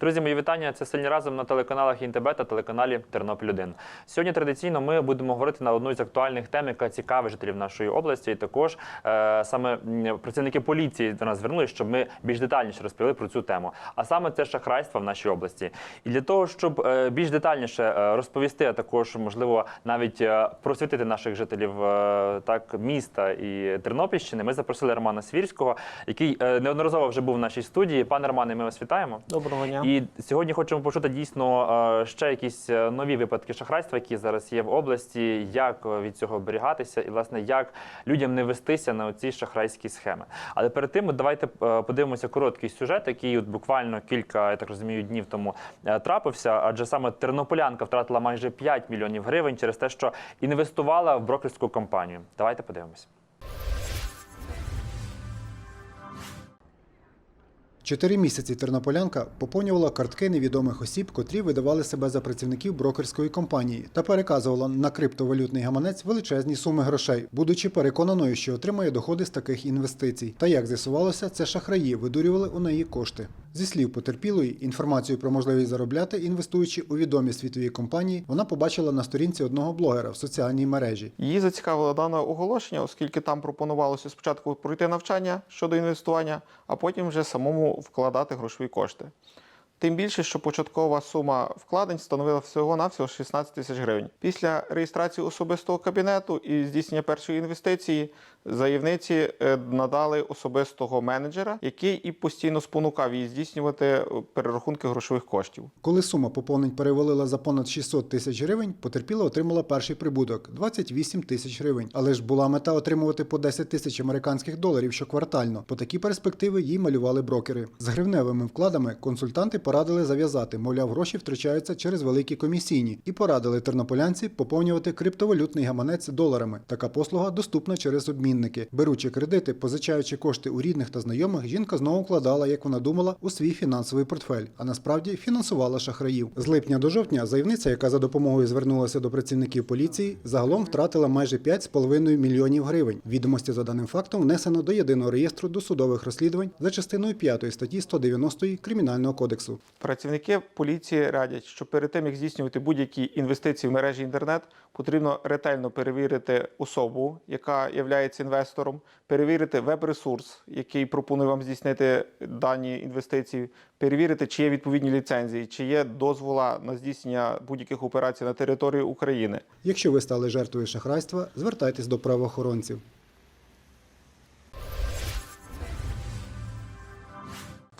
Друзі, мої вітання. Це сильні разом на телеканалах Інтебе та телеканалі Тернопіль 1 Сьогодні традиційно ми будемо говорити на одну з актуальних тем, яка цікавить жителів нашої області. І також е, саме працівники поліції до нас звернулися, щоб ми більш детальніше розповіли про цю тему. А саме це шахрайство в нашій області. І для того, щоб е, більш детальніше е, розповісти, а також можливо навіть е, просвітити наших жителів е, так міста і Тернопільщини, ми запросили Романа Свірського, який е, неодноразово вже був в нашій студії. Пане Романе, ми вас вітаємо. Доброго дня. І сьогодні хочемо почути дійсно е, ще якісь е, нові випадки шахрайства, які зараз є в області, як е, від цього оберігатися, і власне як людям не вестися на ці шахрайські схеми. Але перед тим давайте подивимося короткий сюжет, який от буквально кілька, я так розумію, днів тому трапився. Адже саме тернополянка втратила майже 5 мільйонів гривень через те, що інвестувала в брокерську компанію. Давайте подивимося. Чотири місяці тернополянка поповнювала картки невідомих осіб, котрі видавали себе за працівників брокерської компанії та переказувала на криптовалютний гаманець величезні суми грошей, будучи переконаною, що отримає доходи з таких інвестицій. Та як з'ясувалося, це шахраї видурювали у неї кошти. Зі слів потерпілої, інформацію про можливість заробляти, інвестуючи у відомі світові компанії, вона побачила на сторінці одного блогера в соціальній мережі. Її зацікавило дане оголошення, оскільки там пропонувалося спочатку пройти навчання щодо інвестування, а потім вже самому вкладати грошові кошти. Тим більше, що початкова сума вкладень становила всього-навсього 16 тисяч гривень. Після реєстрації особистого кабінету і здійснення першої інвестиції заявниці е, надали особистого менеджера, який і постійно спонукав її здійснювати е, перерахунки грошових коштів. Коли сума поповнень перевалила за понад 600 тисяч гривень, потерпіла отримала перший прибуток 28 тисяч гривень. Але ж була мета отримувати по 10 тисяч американських доларів щоквартально. По такі перспективи їй малювали брокери. З гривневими вкладами консультанти порадили зав'язати, мовляв, гроші втрачаються через великі комісійні, і порадили тернополянці поповнювати криптовалютний гаманець доларами. Така послуга доступна через обмінники. Беручи кредити, позичаючи кошти у рідних та знайомих, жінка знову вкладала, як вона думала, у свій фінансовий портфель, а насправді фінансувала шахраїв. З липня до жовтня заявниця, яка за допомогою звернулася до працівників поліції, загалом втратила майже 5,5 мільйонів гривень. Відомості за даним фактом внесено до єдиного реєстру досудових розслідувань за частиною 5 статті 190 Кримінального кодексу. Працівники поліції радять, що перед тим як здійснювати будь-які інвестиції в мережі інтернет, потрібно ретельно перевірити особу, яка є інвестором, перевірити веб-ресурс, який пропонує вам здійснити дані інвестиції, перевірити, чи є відповідні ліцензії, чи є дозвола на здійснення будь-яких операцій на території України. Якщо ви стали жертвою шахрайства, звертайтесь до правоохоронців.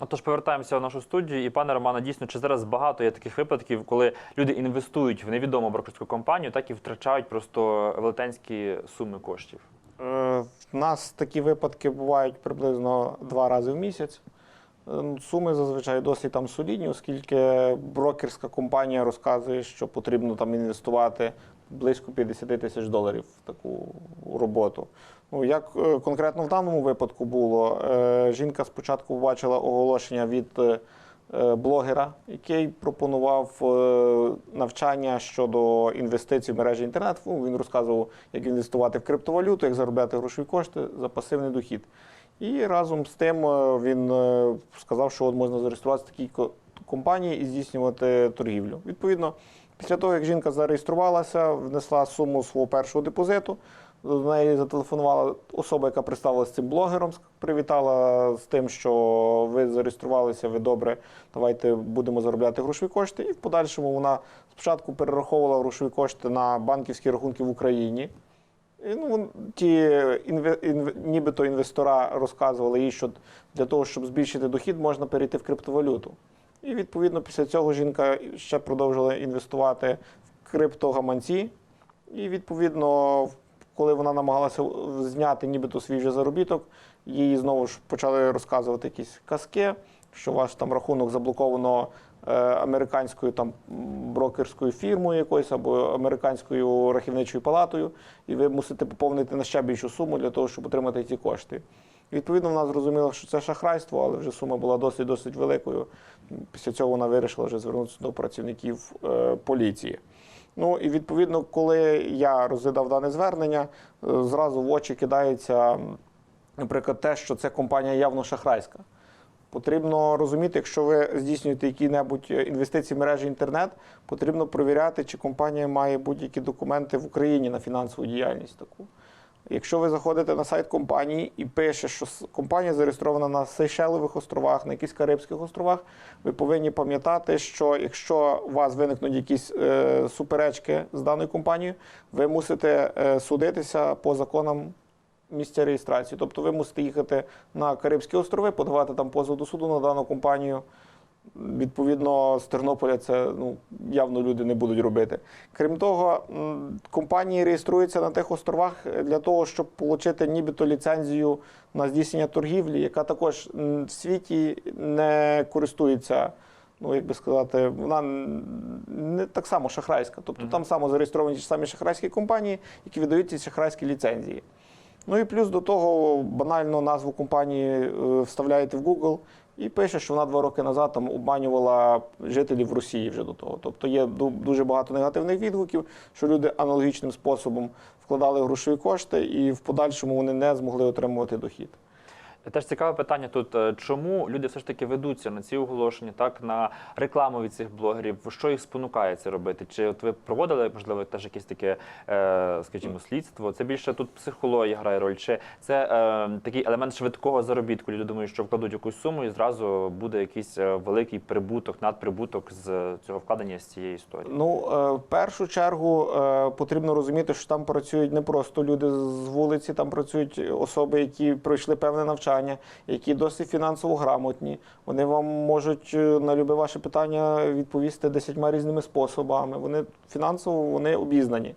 Отож, повертаємося в нашу студію. І пане Романе, дійсно, чи зараз багато є таких випадків, коли люди інвестують в невідому брокерську компанію, так і втрачають просто велетенські суми коштів. У нас такі випадки бувають приблизно два рази в місяць. Е, Суми зазвичай досить там солідні, оскільки брокерська компанія розказує, що потрібно там інвестувати близько 50 тисяч доларів в таку роботу. Ну, як е, конкретно в даному випадку було, е, жінка спочатку побачила оголошення від е, блогера, який пропонував навчання щодо інвестицій в мережі інтернет. Ну, Він розказував, як інвестувати в криптовалюту, як заробляти грошові кошти за пасивний дохід. І разом з тим е, він е, сказав, що от можна зареєструватися в такій ко- компанії і здійснювати торгівлю. Відповідно, після того, як жінка зареєструвалася, внесла суму свого першого депозиту. До неї зателефонувала особа, яка представилася цим блогером, привітала з тим, що ви зареєструвалися, ви добре, давайте будемо заробляти грошові кошти. І в подальшому вона спочатку перераховувала грошові кошти на банківські рахунки в Україні. Ну, ті інве, інве, нібито інвестора розказували їй, що для того, щоб збільшити дохід, можна перейти в криптовалюту. І відповідно після цього жінка ще продовжила інвестувати в криптогаманці. І відповідно, коли вона намагалася зняти нібито свій вже заробіток, їй знову ж почали розказувати якісь казки, що ваш там рахунок заблоковано американською там брокерською фірмою якоюсь або американською рахівничою палатою, і ви мусите поповнити на ще більшу суму для того, щоб отримати ці кошти. Відповідно, вона зрозуміла, що це шахрайство, але вже сума була досить досить великою. Після цього вона вирішила вже звернутися до працівників е, поліції. Ну і відповідно, коли я розглядав дане звернення, е, зразу в очі кидається, наприклад, те, що це компанія явно шахрайська. Потрібно розуміти, якщо ви здійснюєте які-небудь інвестиції в мережі інтернет, потрібно перевіряти, чи компанія має будь-які документи в Україні на фінансову діяльність таку. Якщо ви заходите на сайт компанії і пише, що компанія зареєстрована на Сейшелових островах, на якихось Карибських островах, ви повинні пам'ятати, що якщо у вас виникнуть якісь е, суперечки з даною компанією, ви мусите е, судитися по законам місця реєстрації. Тобто ви мусите їхати на Карибські острови, подавати там позов до суду на дану компанію. Відповідно, з Тернополя це ну, явно люди не будуть робити. Крім того, компанії реєструються на тих островах для того, щоб отримати нібито ліцензію на здійснення торгівлі, яка також в світі не користується, ну як би сказати, вона не так само шахрайська. Тобто там само зареєстровані ті самі шахрайські компанії, які видають ці шахрайські ліцензії. Ну і плюс до того банально назву компанії е, вставляєте в Google і пише, що вона два роки назад там обманювала жителів Росії вже до того. Тобто є дуже багато негативних відгуків, що люди аналогічним способом вкладали грошові кошти, і в подальшому вони не змогли отримувати дохід. Теж цікаве питання тут, е, чому люди все ж таки ведуться на ці оголошення, так на рекламу від цих блогерів, що їх спонукає це робити? Чи от ви проводили, можливо, теж якесь таке, скажімо, слідство? Це більше тут психологія грає роль, чи це е, такий елемент швидкого заробітку? Люди думають, що вкладуть якусь суму і зразу буде якийсь е, великий прибуток, надприбуток з цього вкладення з цієї історії. Ну, е, в першу чергу потрібно розуміти, що там працюють не просто люди з вулиці, там працюють особи, які пройшли певне навчання, які досить фінансово грамотні. Вони вам можуть е, на любе ваше питання відповісти десятьма різними способами. Вони фінансово вони обізнані.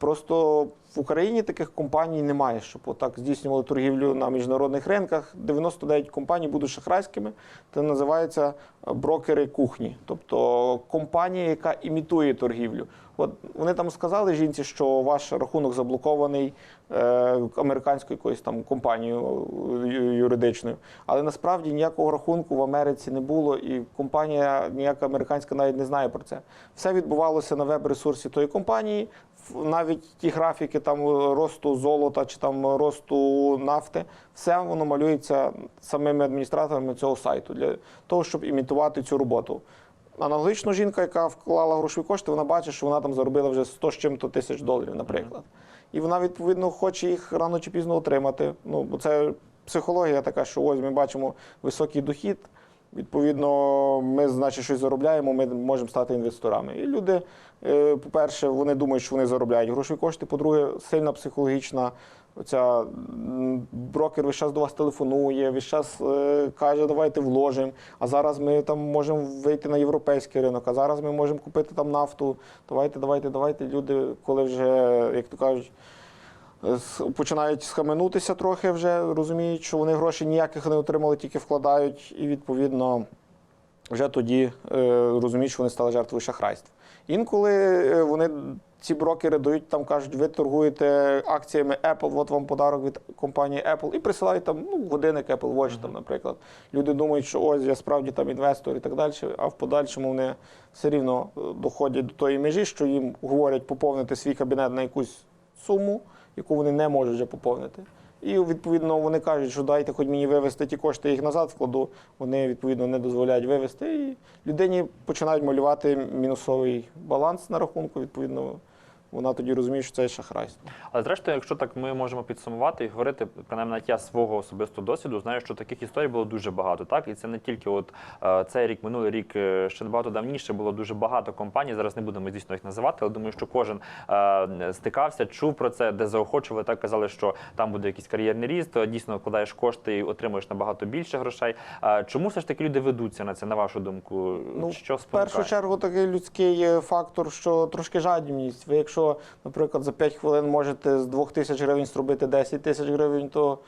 Просто в Україні таких компаній немає, щоб отак здійснювали торгівлю на міжнародних ринках. 99 компаній будуть шахрайськими. Це називається е, брокери кухні, тобто компанія, яка імітує торгівлю. От вони там сказали жінці, що ваш рахунок заблокований е, американською якоюсь там компанією е, юридичною, але насправді ніякого рахунку в Америці не було, і компанія ніяка американська навіть не знає про це. Все відбувалося на веб-ресурсі тої компанії. Навіть ті графіки там е, росту золота чи там росту нафти, все воно малюється самими адміністраторами цього сайту для того, щоб імітувати цю роботу. Аналогічно жінка, яка вклала грошові кошти, вона бачить, що вона там заробила вже 100 з чим-то тисяч доларів, наприклад. І вона, відповідно, хоче їх рано чи пізно отримати. Ну, бо це психологія така, що ось ми бачимо високий дохід. Відповідно, ми, значить, щось заробляємо, ми можемо стати інвесторами. І люди, е, по-перше, вони думають, що вони заробляють грошові кошти. По-друге, сильна психологічна. Оця брокер весь час до вас телефонує, весь час е, каже, давайте вложимо. А зараз ми там можемо вийти на європейський ринок, а зараз ми можемо купити там нафту. Давайте, давайте, давайте. Люди, коли вже, як то кажуть, починають схаменутися трохи вже, розуміють, що вони гроші ніяких не отримали, тільки вкладають, і відповідно вже тоді е, розуміють, що вони стали жертвою шахрайств. Інколи е, вони. Ці брокери дають там, кажуть, ви торгуєте акціями Apple, от вам подарок від компанії Apple, і присилають там ну, годинник Apple Watch, там, наприклад. Люди думають, що ось я справді там інвестор і так далі, а в подальшому вони все рівно е, доходять до тої межі, що їм говорять поповнити свій кабінет на якусь суму, яку вони не можуть вже поповнити. І відповідно вони кажуть, що дайте хоч мені вивезти ті кошти, я їх назад вкладу. Вони відповідно не дозволяють вивезти. І людині починають малювати мінусовий баланс на рахунку. Відповідно, вона тоді розуміє, що це шахрайство. Але зрештою, якщо так ми можемо підсумувати і говорити, принаймні навіть я свого особистого досвіду, знаю, що таких історій було дуже багато. Так, і це не тільки от е, цей рік, минулий рік, е, ще набагато давніше було дуже багато компаній. Зараз не будемо звісно їх називати, але думаю, що кожен е, стикався, чув про це, де заохочували. Так казали, що там буде якийсь кар'єрний ріст. Дійсно, вкладаєш кошти і отримуєш набагато більше грошей. Чому все ж таки люди ведуться на це, на вашу думку? Ну, що В першу чергу такий людський фактор, що трошки жадібність. Ви, якщо, наприклад, за 5 хвилин можете з 2 тисяч гривень зробити 10 тисяч гривень, то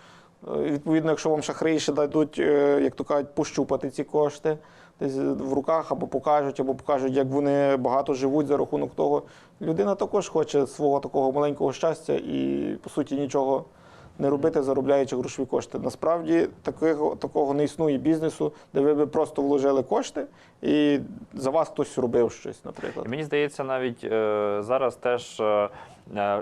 е, відповідно, якщо вам шахраї ще дадуть, е, як то кажуть, пощупати ці кошти десь в руках або покажуть, або покажуть, як вони багато живуть за рахунок того. Людина також хоче свого такого маленького щастя і, по суті, нічого не робити, заробляючи грошові кошти. Насправді такого, такого не існує бізнесу, де ви би просто вложили кошти і за вас хтось робив щось, наприклад. Мені здається, навіть е, зараз теж е,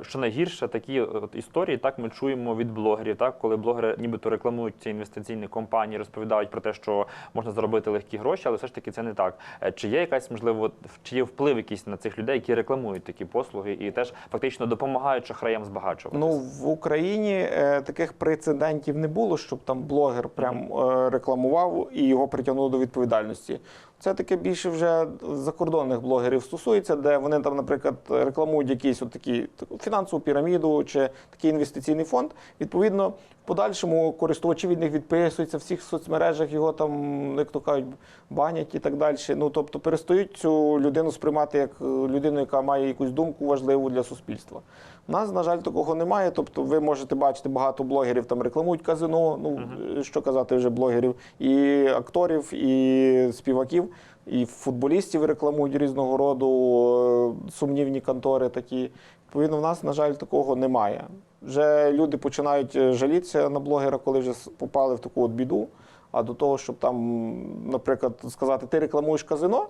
Що найгірше, такі от історії так ми чуємо від блогерів, так коли блогери нібито рекламують ці інвестиційні компанії, розповідають про те, що можна заробити легкі гроші, але все ж таки це не так. Е, Чи є якась можливо, чи є вплив якийсь на цих людей, які рекламують такі послуги і теж фактично допомагають шахраям збагачуватися? Ну в Україні е, таких прецедентів не було, щоб там блогер прям е, рекламував і його притягнули до відповідальності. Це таке більше вже закордонних блогерів стосується, де вони там, наприклад, рекламують якийсь от такі фінансову піраміду чи такий інвестиційний фонд. Відповідно, подальшому користувачі від них відписуються в всіх соцмережах, його там, як то кажуть, банять і так далі. Ну тобто перестають цю людину сприймати як е, людину, яка має якусь думку важливу для суспільства. У нас, на жаль, такого немає. Тобто, ви можете бачити багато блогерів там рекламують казино. Ну що казати вже блогерів, і акторів, і співаків, і футболістів рекламують різного роду е, сумнівні контори такі. Відповідно, в нас, на жаль, такого немає. Вже люди починають е, жалітися на блогера, коли вже попали в таку от біду. А до того, щоб там, наприклад, сказати, ти рекламуєш казино,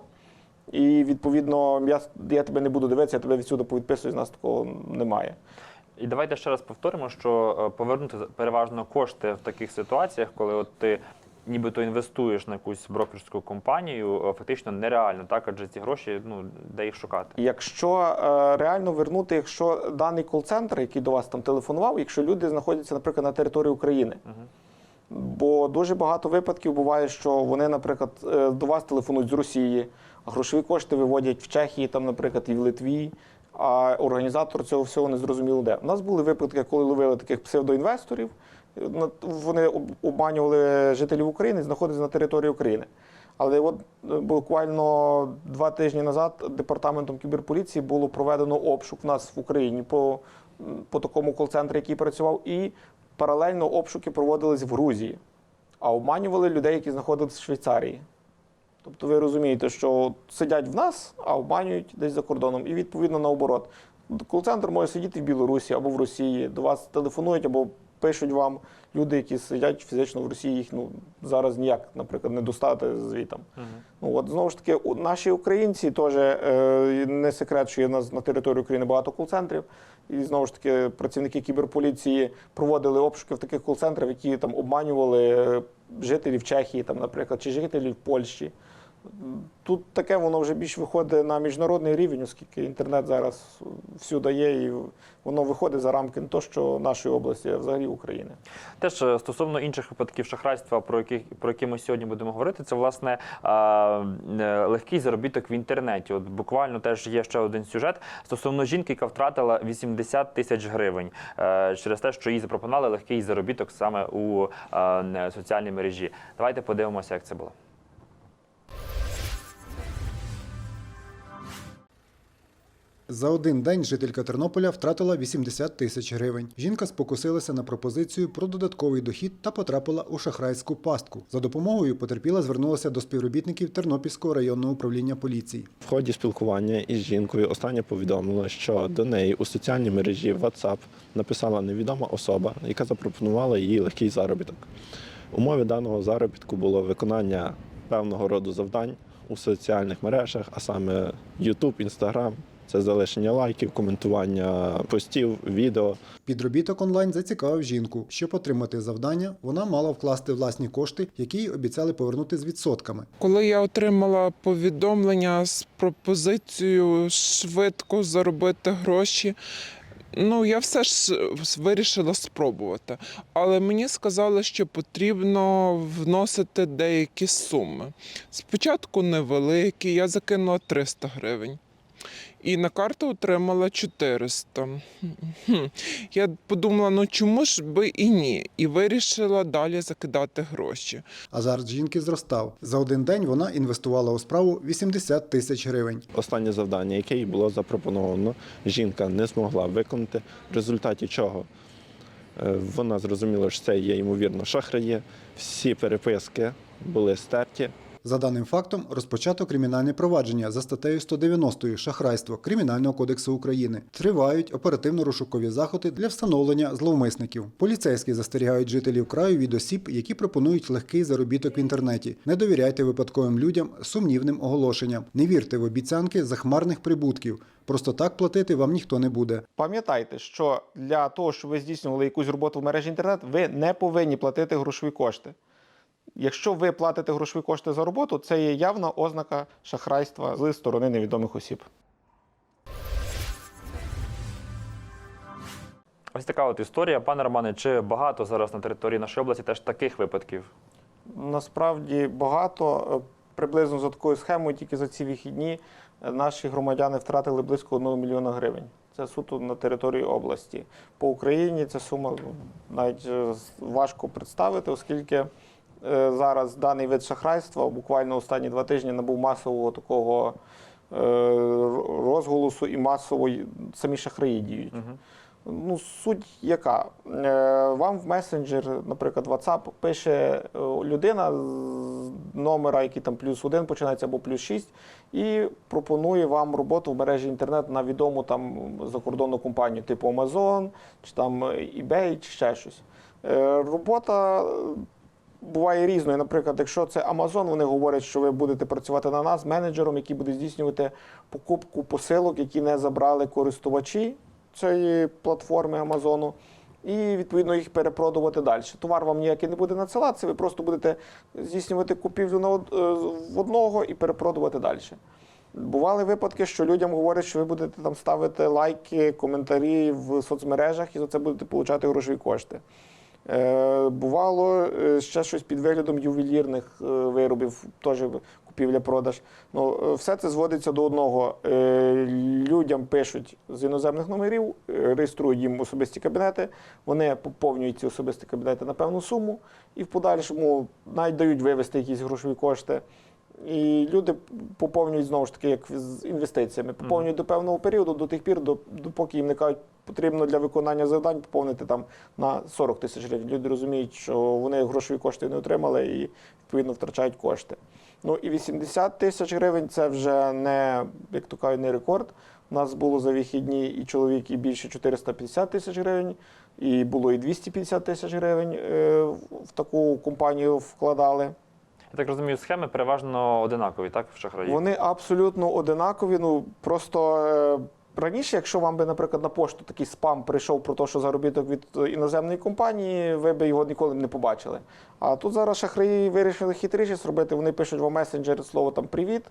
і відповідно я, я тебе не буду дивитися, я тебе відсюди повідписую, з нас такого немає. І давайте ще раз повторимо, що е, повернути переважно кошти в таких ситуаціях, коли от ти нібито інвестуєш на якусь брокерську компанію, е, фактично нереально, так адже ці гроші, ну де їх шукати. Якщо е, реально вернути, якщо даний кол-центр, який до вас там телефонував, якщо люди знаходяться, наприклад, на території України. Бо дуже багато випадків буває, що вони, наприклад, е, до вас телефонують з Росії, а грошові кошти виводять в Чехії, там, наприклад, і в Литві. А організатор цього всього не зрозуміло де. У нас були випадки, коли ловили таких псевдоінвесторів. Вони обманювали жителів України, знаходяться на території України. Але от е, буквально два тижні назад департаментом кіберполіції було проведено обшук в нас в Україні по, по такому кол-центру, який працював, і паралельно обшуки проводились в Грузії, а обманювали людей, які знаходилися в Швейцарії. Тобто ви розумієте, що сидять в нас, а обманюють десь за кордоном. І відповідно наоборот. Кол-центр може сидіти в Білорусі або в Росії, до вас телефонують або пишуть вам люди, які сидять фізично в Росії, їх ну, зараз ніяк, наприклад, не достати звітом. Ну от знову ж таки, у- наші українці теж е, не секрет, що є у нас на території України багато кол-центрів. І знову ж таки, працівники кіберполіції проводили обшуки в таких кол-центрах, які там обманювали е, жителів Чехії, там, наприклад, чи жителів Польщі. Тут таке воно вже більш виходить на міжнародний рівень, оскільки інтернет зараз всюди є, і воно виходить за рамки не то, що нашої області, а взагалі України. Теж е, стосовно інших випадків шахрайства, про які про які ми сьогодні будемо говорити, це власне е, легкий заробіток в інтернеті. От буквально теж є ще один сюжет стосовно жінки, яка втратила 80 тисяч гривень е, через те, що їй запропонували легкий заробіток саме у соціальній мережі. Давайте подивимося, як це було. За один день жителька Тернополя втратила 80 тисяч гривень. Жінка спокусилася на пропозицію про додатковий дохід та потрапила у шахрайську пастку. За допомогою потерпіла звернулася до співробітників Тернопільського районного управління поліції. В ході спілкування із жінкою остання повідомила, що до неї у соціальній мережі WhatsApp написала невідома особа, яка запропонувала їй легкий заробіток. Умови даного заробітку було виконання певного роду завдань у соціальних мережах, а саме YouTube, Instagram. Це залишення лайків, коментування постів, відео. Підробіток онлайн зацікавив жінку. Щоб отримати завдання, вона мала вкласти власні кошти, які їй обіцяли повернути з відсотками. Коли я отримала повідомлення з пропозицією швидко заробити гроші, ну я все ж вирішила спробувати. Але мені сказали, що потрібно вносити деякі суми. Спочатку невеликі, я закинула 300 гривень. І на карту отримала 400. Я подумала, ну чому ж би і ні? І вирішила далі закидати гроші. Азарт жінки зростав. За один день вона інвестувала у справу 80 тисяч гривень. Останнє завдання, яке їй було запропоновано, жінка не змогла виконати, в результаті чого е, вона зрозуміла, що це є ймовірно шахраї. Всі переписки були стерті. За даним фактом розпочато кримінальне провадження за статтею 190 шахрайство Кримінального кодексу України. Тривають оперативно-розшукові заходи для встановлення зловмисників. Поліцейські застерігають жителів краю від осіб, які пропонують легкий заробіток в інтернеті. Не довіряйте випадковим людям сумнівним оголошенням. Не вірте в обіцянки захмарних прибутків. Просто так платити вам ніхто не буде. Пам'ятайте, що для того, щоб ви здійснювали якусь роботу в мережі інтернет, ви не повинні платити грошові кошти. Якщо ви платите грошові кошти за роботу, це є явна ознака шахрайства з сторони невідомих осіб. Ось така от історія. Пане Романе, чи багато зараз на території нашої області теж таких випадків? Насправді багато. Приблизно за такою схемою, тільки за ці вихідні наші громадяни втратили близько 1 мільйона гривень. Це суто на території області. По Україні ця сума ну, навіть е, важко представити, оскільки зараз даний вид шахрайства буквально останні два тижні набув масового такого е, розголосу і масово самі шахраї діють. Ну, суть яка? Е, Вам в месенджер, наприклад, WhatsApp пише е, людина з номера, який там плюс один починається або плюс 6, і пропонує вам роботу в мережі інтернет на відому там закордонну компанію, типу Amazon, чи там eBay, чи ще щось. Е, Робота буває різною. Наприклад, якщо це Amazon, вони говорять, що ви будете працювати на нас менеджером, який буде здійснювати покупку посилок, які не забрали користувачі цієї платформи Амазону. І відповідно їх перепродувати далі. Товар вам ніякий не буде надсилатися, ви просто будете здійснювати купівлю на е, в одного і перепродувати далі. Бували випадки, що людям говорять, що ви будете там ставити лайки, коментарі в соцмережах і за це будете отримати грошові кошти. Е, бувало е, ще щось під виглядом ювелірних е, виробів, теж купівля-продаж. Ну, все це зводиться до одного. Людям пишуть з іноземних номерів, реєструють їм особисті кабінети, вони поповнюють ці особисті кабінети на певну суму і в подальшому навіть дають вивести якісь грошові кошти. І люди поповнюють знову ж таки, як з інвестиціями, поповнюють до певного періоду, до тих пір, до, допоки їм не кажуть, потрібно для виконання завдань поповнити там на 40 тисяч гривень. Люди розуміють, що вони грошові кошти не отримали і відповідно втрачають кошти. Ну і 80 тисяч гривень це вже не, як то кажуть, не рекорд. У нас було за вихідні і чоловік, і більше 450 тисяч гривень, і було і 250 тисяч гривень е, в таку компанію вкладали. Я так розумію, схеми переважно одинакові, так, в шахраїв? Вони абсолютно одинакові. Ну просто е, раніше, якщо вам би, наприклад, на пошту такий спам прийшов про те, що заробіток від е, іноземної компанії, ви б його ніколи не побачили. А тут зараз шахраї вирішили хитріше зробити. Вони пишуть вам месенджер слово там привіт.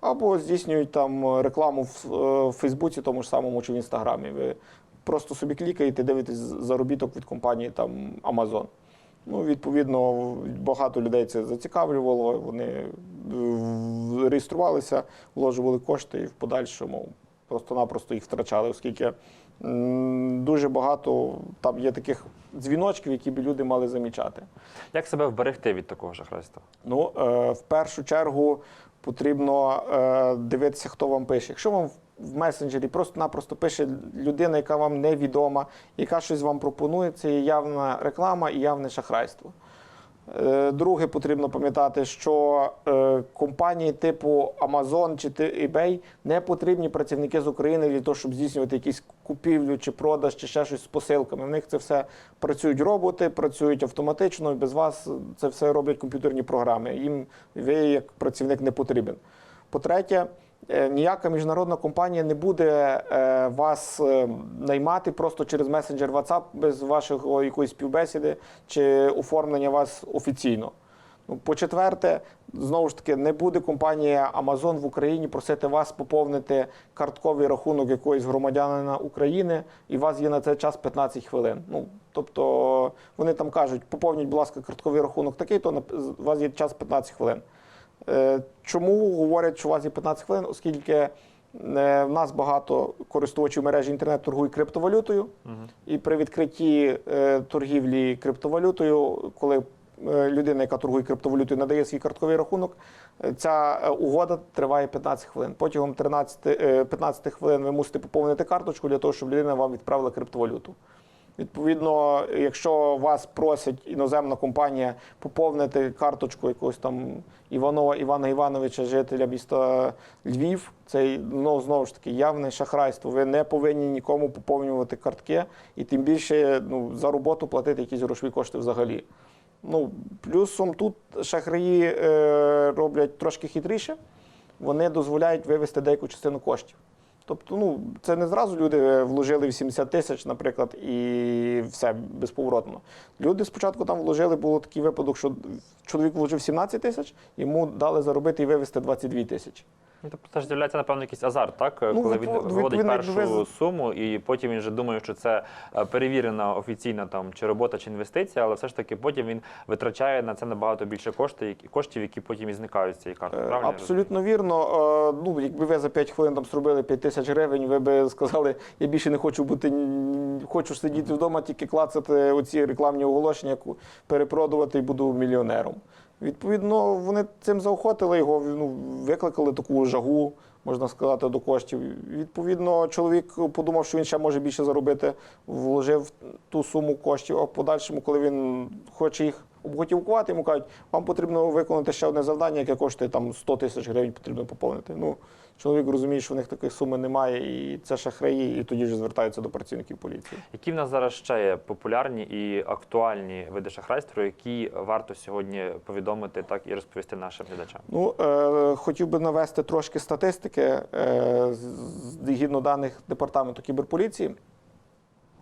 Або здійснюють там рекламу в е, в Фейсбуці, тому ж самому чи в Інстаграмі. Ви просто собі клікаєте, дивитесь заробіток від компанії там Amazon. Ну, відповідно, багато людей це зацікавлювало. Вони е, реєструвалися, вложували кошти і в подальшому просто-напросто їх втрачали, оскільки дуже багато там є таких дзвіночків, які б люди мали замічати. Як себе вберегти від такого шахрайства? Ну, е, в першу чергу потрібно е, дивитися, хто вам пише. Якщо вам в- месенджері просто-напросто пише людина, яка вам невідома, яка щось вам пропонує, це є явна реклама і явне шахрайство. Е, Друге, потрібно пам'ятати, що е, компанії типу Amazon чи eBay не потрібні працівники з України для того, щоб здійснювати якісь купівлю чи продаж, чи ще щось з посилками. В них це все працюють роботи, працюють автоматично. і Без вас це все роблять комп'ютерні програми. Їм ви як працівник не потрібен. По-третє, ніяка міжнародна компанія не буде е, вас е, наймати просто через месенджер WhatsApp без вашого якоїсь співбесіди чи оформлення вас офіційно. Ну, по-четверте, знову ж таки, не буде компанія Amazon в Україні просити вас поповнити картковий рахунок якогось громадянина України, і у вас є на це час 15 хвилин. Ну, тобто вони там кажуть, поповніть, будь ласка, картковий рахунок такий, то у вас є час 15 хвилин. Е, Чому говорять, що у вас є 15 хвилин? Оскільки е, в нас багато користувачів мережі інтернет торгують криптовалютою, і при відкритті е, торгівлі криптовалютою, коли людина, яка торгує криптовалютою, надає свій картковий рахунок, ця угода триває 15 хвилин. Протягом 13, е, 15 хвилин ви мусите поповнити карточку для того, щоб людина вам відправила криптовалюту. Відповідно, якщо вас просить іноземна компанія поповнити карточку якогось там Іванова Івана Івановича, жителя міста Львів, це ну, знову ж таки явне шахрайство. Ви не повинні нікому поповнювати картки і тим більше ну, за роботу платити якісь грошові кошти взагалі. Ну, плюсом тут шахраї е, роблять трошки хитріше. Вони дозволяють вивести деяку частину коштів. Тобто, ну, це не зразу люди вложили 80 тисяч, наприклад, і все безповоротно. Люди спочатку там вложили, було такий випадок, що чоловік вложив 17 тисяч, йому дали заробити і вивезти 22 тисячі. Ну, Тобто ж з'являється, напевно, якийсь азарт, так? Ну, Коли він відповідно, виводить якби першу ви суму, і потім він вже думає, що це е, перевірена офіційна там чи робота, чи інвестиція, але все ж таки потім він витрачає на це набагато більше коштів, які- коштів, які потім і зникають з цієї карти. Е, Правильно? я? Абсолютно вірно. Е, Ну, якби ви за 5 хвилин там зробили 5 тисяч гривень, ви би сказали, я більше не хочу бути, н- хочу сидіти вдома, тільки клацати оці рекламні оголошення, ку- перепродувати і буду мільйонером. Відповідно, вони цим заохотили його, ну, викликали таку жагу, можна сказати, до коштів. Відповідно, чоловік подумав, що він ще може більше заробити, вложив ту суму коштів, а в подальшому, коли він хоче їх обготівкувати, йому кажуть, вам потрібно виконати ще одне завдання, яке коштує там 100 тисяч гривень, потрібно поповнити. Ну, чоловік розуміє, що в них такої суми немає, і це шахраї, і тоді ж звертаються до працівників поліції. Які в нас зараз ще є популярні і актуальні види шахрайств, про які варто сьогодні повідомити, так і розповісти нашим глядачам? Ну, е, хотів би навести трошки статистики е, згідно даних департаменту кіберполіції.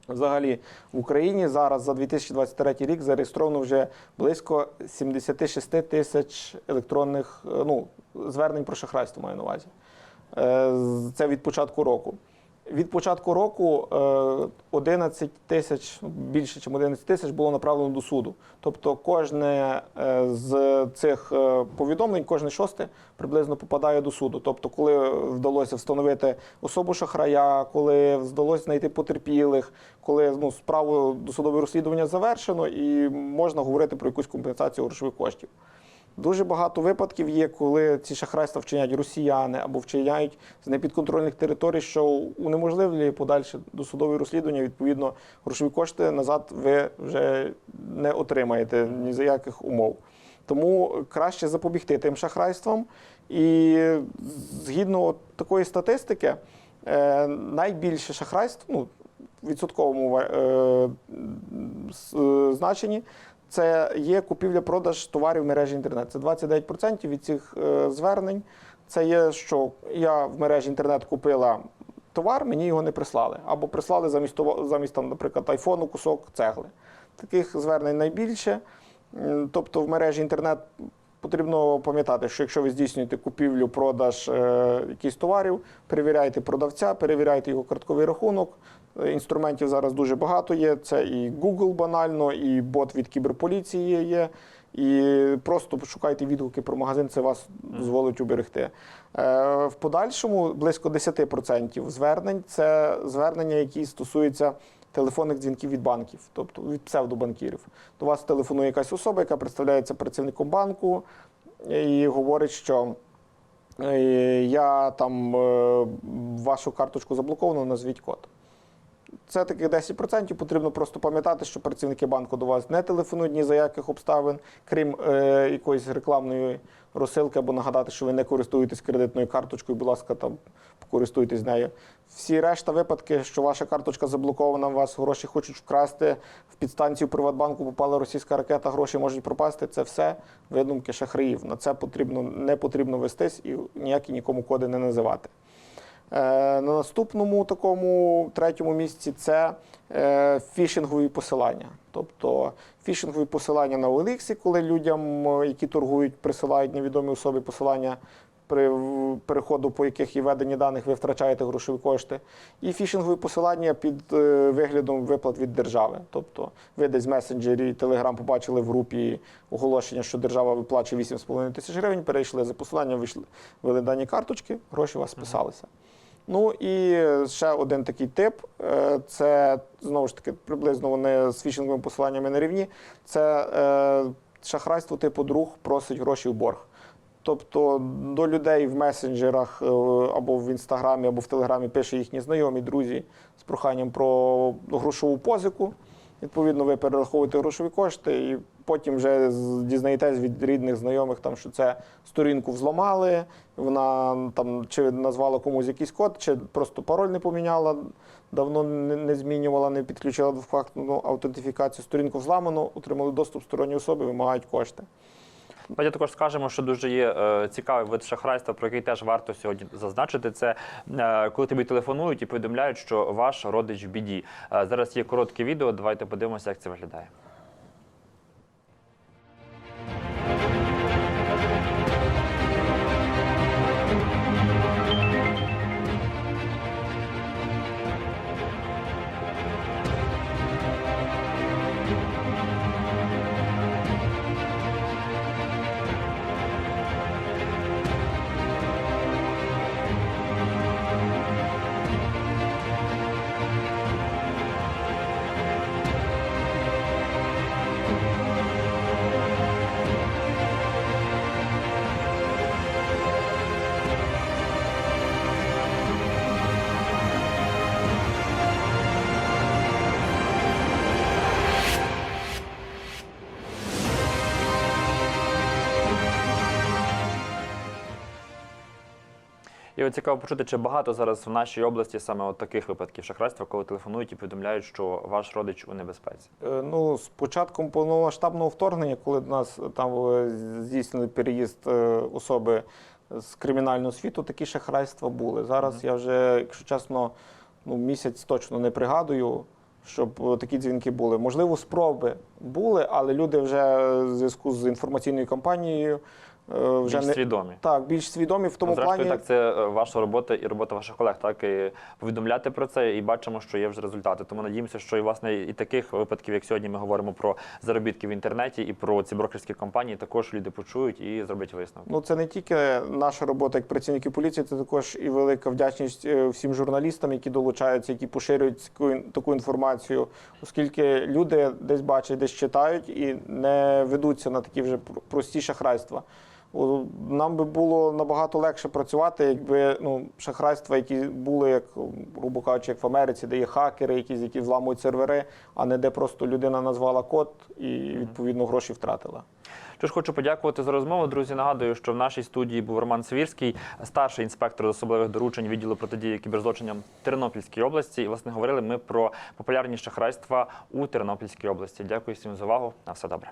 Взагалі в Україні зараз за 2023 рік зареєстровано вже близько 76 тисяч електронних е, ну, звернень про шахрайство маю на увазі. Е, Це від початку року. Від початку року е, 11 тисяч, ну, більше ніж 11 тисяч було направлено до суду. Тобто кожне е, з цих е, повідомлень, кожне шосте приблизно попадає до суду. Тобто, коли вдалося встановити особу шахрая, коли вдалося знайти потерпілих, коли ну, справу досудове розслідування завершено, і можна говорити про якусь компенсацію грошових коштів. Дуже багато випадків є, коли ці шахрайства вчиняють росіяни або вчиняють з непідконтрольних територій, що унеможливлює подальше досудове розслідування. Відповідно, грошові кошти назад ви вже не отримаєте ні за яких умов. Тому краще запобігти тим шахрайствам. І згідно такої статистики, е, найбільше шахрайств, ну, в відсотковому е, е, значенні, це є купівля-продаж товарів в мережі інтернет. Це 29% від цих е, звернень. Це є, що я в мережі інтернет купила товар, мені його не прислали. Або прислали замість, замість там, наприклад, айфону кусок цегли. Таких звернень найбільше. Тобто в мережі інтернет потрібно пам'ятати, що якщо ви здійснюєте купівлю, продаж е, якихось товарів, перевіряйте продавця, перевіряйте його картковий рахунок. Е, Інструментів зараз дуже багато є. Це і Google банально, і бот від кіберполіції є. І просто шукайте відгуки про магазин, це вас дозволить уберегти. Е, В подальшому близько 10% звернень це звернення, які стосуються телефонних дзвінків від банків, тобто від псевдобанкірів. До вас телефонує якась особа, яка представляється працівником банку і говорить, що е, я там е, вашу карточку заблоковано, назвіть код. Це таких 10%. Потрібно просто пам'ятати, що працівники банку до вас не телефонують ні за яких обставин, крім е, якоїсь рекламної розсилки, або нагадати, що ви не користуєтесь кредитною карточкою, будь ласка, там користуйтесь нею. Всі решта випадки, що ваша карточка заблокована, вас гроші хочуть вкрасти, в підстанцію Приватбанку попала російська ракета, гроші можуть пропасти. Це все видумки шахраїв. На це потрібно не потрібно вестись і ніякі нікому коди не називати. Е, На наступному такому третьому місці це е, фішингові посилання. Тобто фішингові посилання на OLX, коли людям, е, які торгують, присилають невідомі особи посилання, при переходу, по яких є ведення даних, ви втрачаєте грошові кошти. І фішингові посилання під виглядом виплат від держави. Тобто ви десь в месенджері Telegram побачили в групі оголошення, що держава виплачує 8,5 тисяч гривень, перейшли за посиланням, вийшли, ввели дані карточки, гроші у вас списалися. Ну і ще один такий тип е, це знову ж таки приблизно вони з фішинговими посиланнями на рівні. Це е, шахрайство типу друг просить гроші в борг. Тобто до людей в месенджерах е, або в інстаграмі, або в телеграмі пише їхні знайомі, друзі з проханням про грошову позику. Відповідно, ви перераховуєте грошові кошти, і потім вже дізнаєтесь від рідних знайомих, там, що це сторінку взламали, вона там чи назвала комусь якийсь код, чи просто пароль не поміняла, давно не, змінювала, не підключила двофакторну аутентифікацію. Сторінку взламано, отримали доступ сторонні особи, вимагають кошти. Давайте також скажемо, що дуже є е, цікавий вид шахрайства, про який теж варто сьогодні зазначити. Це е, коли тобі телефонують і повідомляють, що ваш родич в біді. Е, зараз є коротке відео. Давайте подивимося, як це виглядає. І от цікаво почути, чи багато зараз в нашій області саме от таких випадків шахрайства, коли телефонують і повідомляють, що ваш родич у небезпеці. Е, Ну, з початком повномасштабного вторгнення, коли до нас там е, здійснили переїзд е, особи з кримінального світу, такі шахрайства були. Зараз я вже, якщо чесно, ну, місяць точно не пригадую, щоб е, такі дзвінки були. Можливо, спроби були, але люди вже в зв'язку з інформаційною кампанією е, вже Більш не свідомі. так, більш свідомі в тому Зрештою, плані. так це е, ваша робота і робота ваших колег, так і повідомляти про це, і бачимо, що є вже результати. Тому надіємося, що і власне і таких випадків, як сьогодні, ми говоримо про заробітки в інтернеті і про ці брокерські компанії, також люди почують і зроблять висновок. Ну, це не тільки наша робота як працівників поліції, це також і велика вдячність е, всім журналістам, які долучаються, які поширюють таку, таку інформацію, оскільки люди десь бачать, десь читають і не ведуться на такі вже пр- прості шахрайства. Нам би було набагато легше працювати, якби ну, шахрайства, які були, як, грубо кажучи, як в Америці, де є хакери, якісь, які взламують сервери, а не де просто людина назвала код і відповідно гроші втратила. Тож хочу подякувати за розмову. Друзі, нагадую, що в нашій студії був Роман Свірський, старший інспектор з особливих доручень відділу протидії кіберзлочинам Тернопільської області. І власне говорили ми про популярні шахрайства у Тернопільській області. Дякую всім за увагу. На все добре.